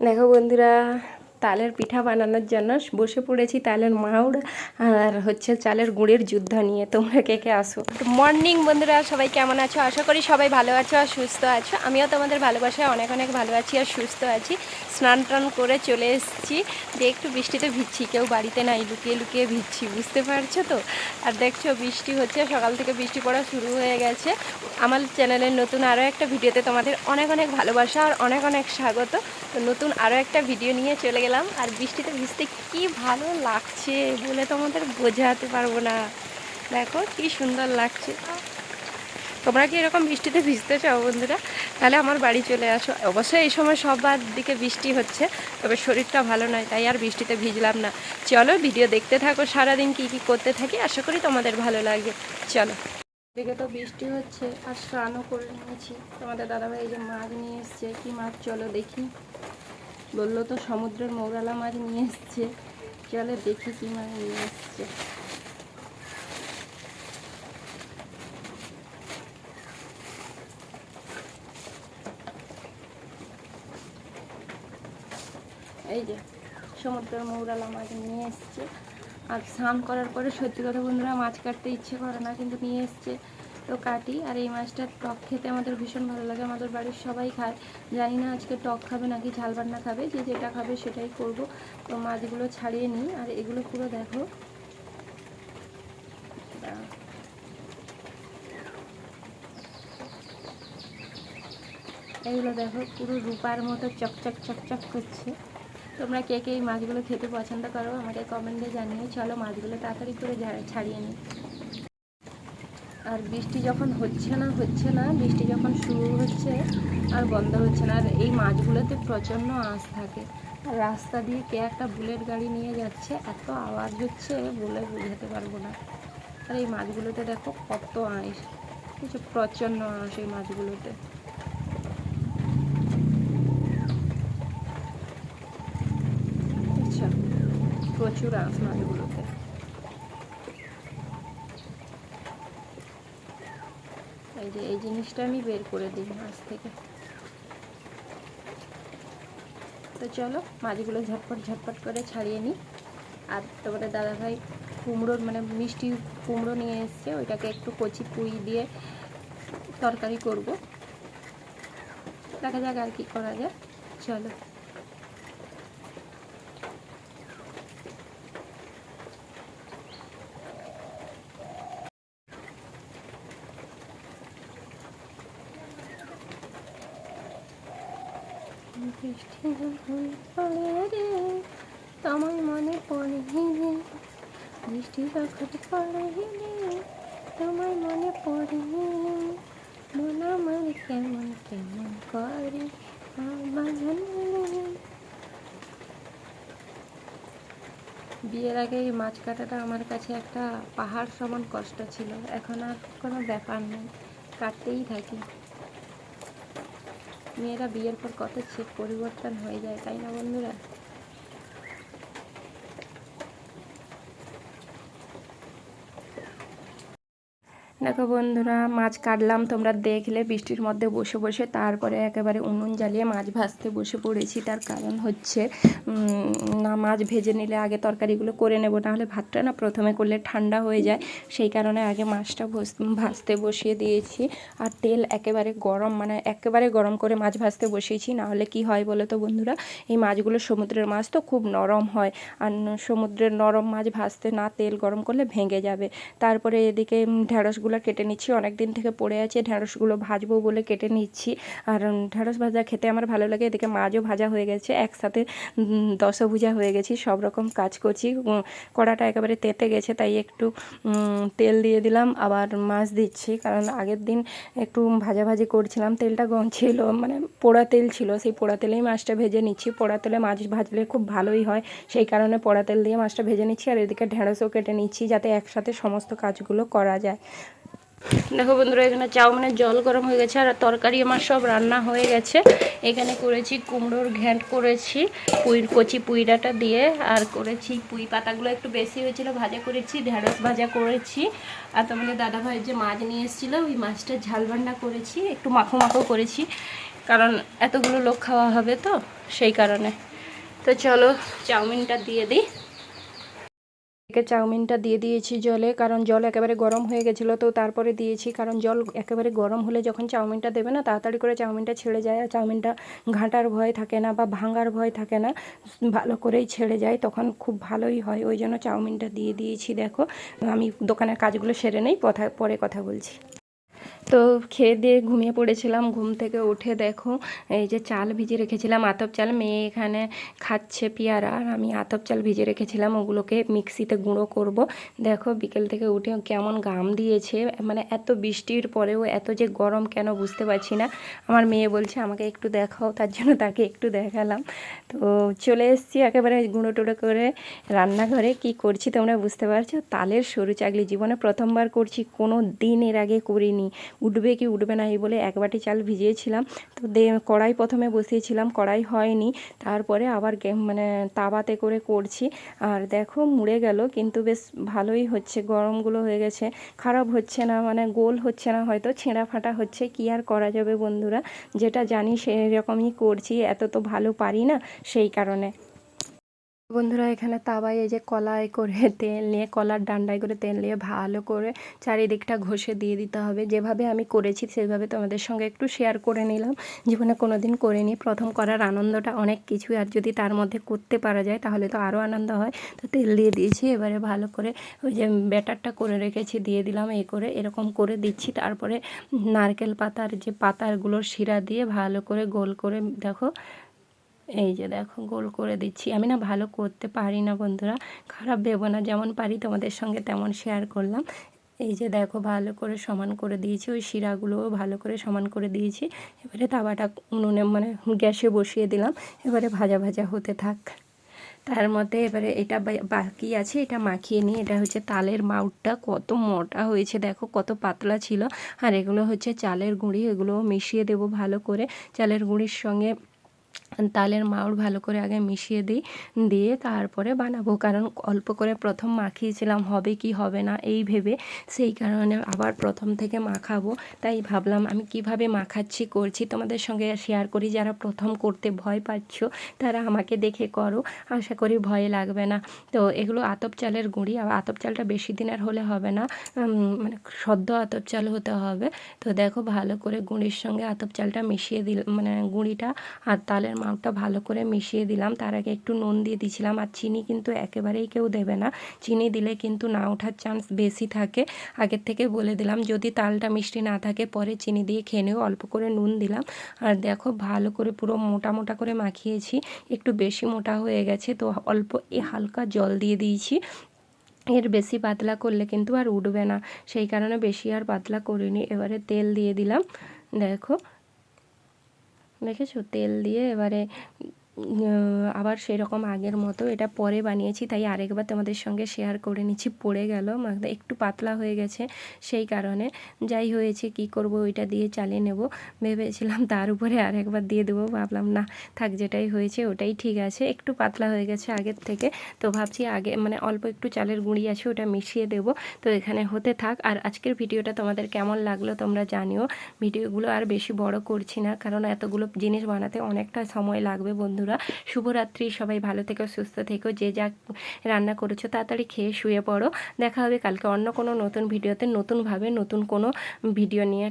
দেখো বন্ধুরা তালের পিঠা বানানোর জন্য বসে পড়েছি তালের মাউর আর হচ্ছে চালের গুড়ের যুদ্ধ নিয়ে। তোমরা কে কে আসো? মর্নিং বন্ধুরা, সবাই কেমন আছো? আশা করি সবাই ভালো আছো আর সুস্থ আছো। আমিও তোমাদের ভালোবাসায় অনেক অনেক ভালো আছি আর সুস্থ আছি। স্নান টান করে চলে এসেছি। যে একটু বৃষ্টিতে ভিজছি, কেউ বাড়িতে নাই, লুকিয়ে লুকিয়ে ভিজছি, বুঝতে পারছ তো? আর দেখছ বৃষ্টি হচ্ছে, সকাল থেকে বৃষ্টি পড়া শুরু হয়ে গেছে। আমার চ্যানেলের নতুন আরও একটা ভিডিওতে তোমাদের অনেক অনেক ভালোবাসা আর অনেক অনেক স্বাগত। তো নতুন আরও একটা ভিডিও নিয়ে চলে গেলাম আর বৃষ্টিতে ভিজতে কি ভালো লাগছে বলে তোমাদের বোঝাতে পারব না। দেখো কি সুন্দর লাগছে। তোমরা কি এরকম বৃষ্টিতে ভিজতে চাও বন্ধুরা? তাহলে আমার বাড়ি চলে আসো। অবশ্যই এই সময় সবার দিকে বৃষ্টি হচ্ছে, তবে শরীরটা ভালো নয়, তাই আর বৃষ্টিতে ভিজলাম না। চলো ভিডিও দেখতে থাকো, সারাদিন কি কি করতে থাকি, আশা করি তোমাদের ভালো লাগে চলো। এদিকে তো বৃষ্টি হচ্ছে, আর স্নানও করে নিয়েছি। তোমাদের দাদাভাই এই যে মাছ নিয়ে এসছে, কি মাছ চলো দেখি। বলল তো, সমুদ্রের মৌরালা মাছ নিয়ে এসছে। চলে দেখি কি মাছ নিয়ে এসছে। এই যে, সমুদ্রের মৌরালা মাছ নিয়ে এসছে। আর স্নান করার পরে সত্যি কথা বন্ধুরা, মাছ কাটতে ইচ্ছে করে না, কিন্তু নিয়ে এসছে। তো কাটি, আর এই মাছটার টক খেতে আমাদের ভীষণ ভালো লাগে। আমাদের বাড়ির সবাই খায়। জানি না আজকে টক খাবে নাকি ঝাল বান্না খাবে, যে যেটা খাবে সেটাই করব। তো মাছগুলো ছাড়িয়ে নিই, আর এগুলো পুরো দেখো। এগুলো দেখো, পুরো রূপার মতো চকচক চকচক করছে। তোমরা কে কে এই মাছগুলো খেতে পছন্দ করো আমাকে কমেন্টে জানিয়ে চলো মাছগুলো তাড়াতাড়ি করে ছাড়িয়ে নিই। আর বৃষ্টি যখন হচ্ছে না হচ্ছে না, বৃষ্টি যখন শুরু হচ্ছে আর বন্ধ হচ্ছে না, আর এই মাছগুলোতে প্রচণ্ড আঁশ থাকে। আর রাস্তা দিয়ে কে একটা বুলেট গাড়ি নিয়ে যাচ্ছে, এত আওয়াজ হচ্ছে বলে বোঝাতে পারব না। আর এই মাছগুলোতে দেখো কত আঁশ কিছু প্রচণ্ড আঁশ এই মাছগুলোতে। আচ্ছা প্রচুর আঁশ মাছগুলোতে এই যে এই জিনিসটা আমি বের করে দিই মাছ থেকে। তো চলো, মাছগুলো ঝটপট ঝটপট করে ছাড়িয়ে নিই। আর তারপরে দাদাভাই কুমড়োর মানে মিষ্টি কুমড়ো নিয়ে এসছে, ওইটাকে একটু কচি পুঁই দিয়ে তরকারি করব। দেখা যাক আর কি করা যায়। চলো। বৃষ্টি যখন পড়ে রে তোমার মনে পড়ে রে বৃষ্টি যখন পড়ে রে তোমার মনে পড়ে মন আমার কেমন কেমন করে বিয়ের আগে এই মাছ কাটাটা আমার কাছে একটা পাহাড় সমান কষ্ট ছিল। এখন আর কোনো ব্যাপার নেই। কাটতেই থাকি। মেয়েরা বিয়ের পর কত ছিট পরিবর্তন হয়ে যায় তাই না বন্ধুরা? দেখো বন্ধুরা মাছ কাটলাম তোমরা দেখলে বৃষ্টির মধ্যে বসে বসে তারপরে একেবারে উনুন জ্বালিয়ে মাছ ভাজতে বসে পড়েছি। তার কারণ হচ্ছে না মাছ ভেজে নিলে আগে তরকারিগুলো করে নেব নাহলে ভাতটা না প্রথমে করলে ঠান্ডা হয়ে যায়। সেই কারণে আগে মাছটা ভাজতে বসিয়ে দিয়েছি। আর তেল একেবারে গরম মানে একেবারে গরম করে মাছ ভাজতে বসিয়েছি নাহলে কি হয় বলো তো বন্ধুরা এই মাছগুলো সমুদ্রের মাছ তো খুব নরম হয়। আর সমুদ্রের নরম মাছ ভাজতে না তেল গরম করলে ভেঙে যাবে। তারপরে এদিকে উম, ঢ্যাঁড়সগুলো কেটে নিচ্ছি। অনেক দিন থেকে পড়ে আছে ঢ্যাঁড়সগুলো ভাজবো বলে কেটে নিচ্ছি। আর ঢ্যাঁড়স ভাজা খেতে আমার ভালো লাগে, এদিকে মাছও ভাজা হয়ে গেছে, একসাথে দশভুজা হয়ে গেছি, সব রকম কাজ করছি। কড়াটা একেবারে তেতে গেছে, তাই একটু তেল দিয়ে দিলাম, আবার মাছ দিচ্ছি। কারণ আগের দিন একটু ভাজাভাজি করছিলাম, তেলটা গম ছিল মানে পোড়া তেল ছিল, সেই পোড়া তেলেই মাছটা ভেজে নিচ্ছি। পোড়া তেলে মাছ ভাজলে খুব ভালোই হয়, সেই কারণে পোড়া তেল দিয়ে মাছটা ভেজে নিচ্ছি, আর এদিকে ঢ্যাঁড়সও কেটে নিচ্ছি, যাতে একসাথে সমস্ত কাজগুলো করা যায়। দেখো বন্ধুরা, এখানে চাউমিনের জল গরম হয়ে গেছে আর তরকারি আমার সব রান্না হয়ে গেছে। এখানে করেছি কুমড়োর ঘ্যাঁট করেছি, পুইর কচি পুইডাটা দিয়ে, আর করেছি পুঁই পাতাগুলো একটু বেশি হয়েছিল, ভাজা করেছি, ঢেঁড়স ভাজা করেছি। আর তোমাদের দাদা ভাই যে মাছ নিয়ে এসেছিল, ওই মাছটা ঝাল বান্না করেছি, একটু মাখো মাখো করেছি, কারণ এতগুলো লোক খাওয়া হবে তো, সেই কারণে। তো চলো, চাউমিনটা দিয়ে দিই। একে চাউমিনটা দিয়ে দিয়েছি জলে, কারণ জল একেবারে গরম হয়ে গেছিল, তো তারপরে দিয়েছি, কারণ জল একেবারে গরম হলে যখন চাউমিনটা দেবে না, তাড়াতাড়ি করে চাউমিনটা ছেড়ে যায়, আর চাউমিনটা ঘাঁটার ভয় থাকে না বা ভাঙার ভয় থাকে না, ভালো করেই ছেড়ে যায়, তখন খুব ভালোই হয়, ওই জন্য চাউমিনটা দিয়ে দিয়েছি, দেখো, আমি দোকানের কাজগুলো সেরে নেই পরে কথা বলছি। তো খেয়ে দিয়ে ঘুমিয়ে পড়েছিলাম, ঘুম থেকে উঠে দেখো এই যে চাল ভিজে রেখেছিলাম, আতপ চাল মেয়ে এখানে খাচ্ছে পেয়ারা আর আমি আতপ চাল ভিজে রেখেছিলাম, ওগুলোকে মিক্সিতে গুঁড়ো করব। দেখো বিকেল থেকে উঠে কেমন গাম দিয়েছে মানে এত বৃষ্টির পরেও এত যে গরম কেন বুঝতে পারছি না। আমার মেয়ে বলছে, আমাকে একটু দেখাও। তার জন্য তাকে একটু দেখালাম। তো চলে এসেছি একেবারে গুঁড়ো টুড়ো করে রান্নাঘরে। কি করছি তোমরা বুঝতে পারছ? তালের সরু চাকলি। জীবনে প্রথমবার করছি, কোনো দিন এর আগে করিনি। উঠবে কি উঠবে না এই বলে এক বাটি চাল ভিজিয়েছিলাম। তো দে, কড়াই প্রথমে বসিয়েছিলাম, কড়াই হয়নি। তারপরে আবার মানে তাবাতে করে করছি। আর দেখো মুড়ে গেল, কিন্তু বেশ ভালোই হচ্ছে, গরমগুলো হয়ে গেছে। খারাপ হচ্ছে না মানে গোল হচ্ছে না, হয়তো ছেঁড়া ফাটা হচ্ছে। কি আর করা যাবে বন্ধুরা? যেটা জানি সেরকমই করছি, এত তো ভালো পারি না সেই কারণে। বন্ধুরা, এখানে তাওয়ায় এই যে কলাই করে তেল নিয়ে, কলার ডান্ডায় করে তেল নিয়ে ভালো করে চারিদিকটা ঘষে দিয়ে দিতে হবে। যেভাবে আমি করেছি সেভাবে তোমাদের সঙ্গে একটু শেয়ার করে নিলাম। জীবনে কোনো দিন করিনি। প্রথম করার আনন্দটা অনেক কিছু আর যদি তার মধ্যে করতে পারা যায়, তাহলে তো আরও আনন্দ হয়। তো তেল দিয়ে দিয়েছি, এবারে ভালো করে ওই যে ব্যাটারটা করে রেখেছি, দিয়ে দিলাম এই করে, এরকম করে দিচ্ছি। তারপরে নারকেল পাতার যে পাতারগুলোর শিরা দিয়ে ভালো করে গোল করে, দেখো এই যে দেখো, গোল করে দিচ্ছি। আমি না ভালো করতে পারি না বন্ধুরা, খারাপ ভেবো না, যেমন পারি তোমাদের সঙ্গে তেমন শেয়ার করলাম। এই যে দেখো, ভালো করে সমান করে দিয়েছি, ওই শিরাগুলোও ভালো করে সমান করে দিয়েছি। এবারে তাওয়াটা উনুনে মানে গ্যাসে বসিয়ে দিলাম, এবারে ভাজা ভাজা হতে থাক। তার মধ্যে এবারে এটা বাকি আছে, এটা মাখিয়ে নিই এটা হচ্ছে তালের মাউটটা, কত মোটা হয়েছে, দেখো কত পাতলা ছিল। আর এগুলো হচ্ছে চালের গুঁড়ি এগুলো মিশিয়ে দেবো ভালো করে। চালের গুঁড়ির সঙ্গে তালের মাউর ভালো করে আগে মিশিয়ে দিই, দিয়ে তারপরে বানাবো। কারণ অল্প করে প্রথম মাখিয়েছিলাম, হবে কি হবে না এই ভেবে সেই কারণে আবার প্রথম থেকে মাখাবো। তাই ভাবলাম আমি কীভাবে মাখাচ্ছি, করছি, তোমাদের সঙ্গে শেয়ার করি। যারা প্রথম করতে ভয় পাচ্ছ, তারা আমাকে দেখে করো। আশা করি ভয় লাগবে না। তো এগুলো আতপ চালের গুঁড়ি। আর আতপ চালটা বেশি দিনের হলে হবে না মানে সদ্য আতপ চাল হতে হবে। তো দেখো ভালো করে গুঁড়ির সঙ্গে আতপ চালটা মিশিয়ে দিল মানে গুঁড়িটা আর তালের মাপটা ভালো করে মিশিয়ে দিলাম। তার আগে একটু নুন দিয়ে দিয়েছিলাম আর চিনি কিন্তু একেবারেই কেউ দেবে না। চিনি দিলে কিন্তু না ওঠার চান্স বেশি থাকে। আগের থেকে বলে দিলাম, যদি তালটা মিষ্টি না থাকে পরে চিনি দিয়ে খেয়ে অল্প করে নুন দিলাম। আর দেখো ভালো করে পুরো মোটা মোটা করে মাখিয়েছি। একটু বেশি মোটা হয়ে গেছে তো অল্প এ হালকা জল দিয়ে দিয়েছি। এর বেশি পাতলা করলে কিন্তু আর উঠবে না। সেই কারণে বেশি আর পাতলা করিনি। এবারে তেল দিয়ে দিলাম। দেখো দেখেছ? তেল দিয়ে এবারে আবার সেরকম আগের মতো এটা পরে বানিয়েছি, তাই আরেকবার তোমাদের সঙ্গে শেয়ার করে নিচ্ছি, পড়ে গেল মানে একটু পাতলা হয়ে গেছে সেই কারণে। যাই হয়েছে, কি করব ওইটা দিয়ে চালিয়ে নেব। ভেবেছিলাম তার উপরে আরেকবার দিয়ে দেবো, ভাবলাম না, থাক যেটাই হয়েছে ওটাই ঠিক আছে, একটু পাতলা হয়ে গেছে আগের থেকে। তো ভাবছি আগে মানে অল্প একটু চালের গুঁড়ি আছে ওটা মিশিয়ে দেবো। তো এখানে হতে থাক। আর আজকের ভিডিওটা তোমাদের কেমন লাগল তোমরা জানিও। ভিডিওগুলো আর বেশি বড় করছি না, কারণ এতগুলো জিনিস বানাতে অনেকটা সময় লাগবে বন্ধুরা, শুভরাত্রি। সবাই ভালো থেকো, সুস্থ থেকো। যে যা রান্না করেছ তাড়াতাড়ি খেয়ে শুয়ে পড়ো। দেখা হবে কালকে অন্য কোনো নতুন ভিডিওতে, নতুনভাবে নতুন কোনো ভিডিও নিয়ে।